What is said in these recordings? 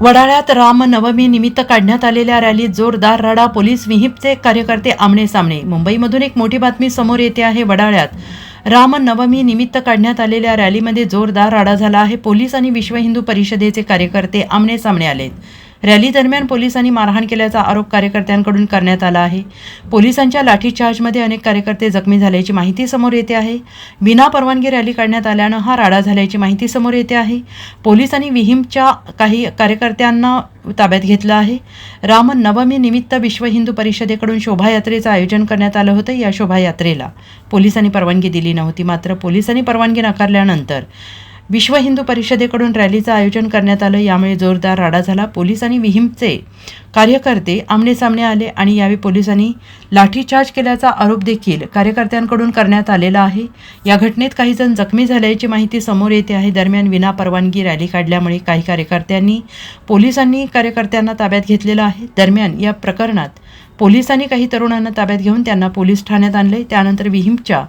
वडाळ्यात रामनवमी निमित्त काढण्यात आलेल्या रॅलीत जोरदार रडा पोलीस विहिपचे कार्यकर्ते आमने सामने मुंबईमधून एक मोठी बातमी समोर येते आहे वडाळ्यात. रामनवमी निमित्त काढण्यात आलेल्या रॅलीमध्ये जोरदार राडा झाला आहे. पोलीस आणि विश्व हिंदू परिषदेचे कार्यकर्ते आमने सामने आलेत. रॅली दरम्यान पोलिसांनी मारहाण केल्याचा आरोप कार्यकर्त्यांकडून करण्यात आला आहे. पोलिसांच्या लाठीचार्जमध्ये अनेक कार्यकर्ते जखमी झाल्याची माहिती समोर येते आहे. विना परवानगी रॅली काढण्यात आल्यानं हा राडा झाल्याची माहिती समोर येते आहे. पोलिसांनी विहिमच्या काही कार्यकर्त्यांना ताब्यात घेतलं आहे. राम नवमी निमित्त विश्व हिंदू परिषदेकडून शोभायात्रेचं आयोजन करण्यात आलं होतं. या शोभायात्रेला पोलिसांनी परवानगी दिली नव्हती. मात्र पोलिसांनी परवानगी नाकारल्यानंतर विश्व हिंदू परिषदेकडून रॅलीचं आयोजन करण्यात आलं. यामुळे जोरदार राडा झाला. पोलिसांनी विहिमचे कार्यकर्ते आमनेसामने आले आणि यावेळी पोलिसांनी लाठीचार्ज केल्याचा आरोप देखील कार्यकर्त्यांकडून करण्यात आलेला आहे. या घटनेत काही जण जखमी झाल्याची माहिती समोर येते आहे. दरम्यान विना परवानगी रॅली काढल्यामुळे काही कार्यकर्त्यांनी पोलिसांनी कार्यकर्त्यांना ताब्यात घेतलेलं आहे. दरम्यान या प्रकरणात पोलिसांनी काही तरुणांना ताब्यात घेऊन त्यांना पोलीस ठाण्यात आणले. त्यानंतर विहिमच्या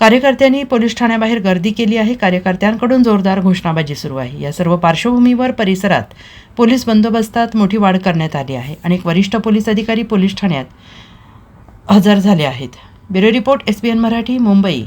कार्यकर्त्यांनी पोलीस ठाण्याबाहेर गर्दी केली आहे. कार्यकर्त्यांकडून जोरदार घोषणाबाजी सुरू आहे. या सर्व पार्श्वभूमीवर परिसरात पोलीस बंदोबस्तात मोठी वाढ करण्यात आली आहे. अनेक वरिष्ठ पोलीस अधिकारी पोलीस ठाण्यात हजर झाले आहेत. Bureau report S B N Marathi Mumbai.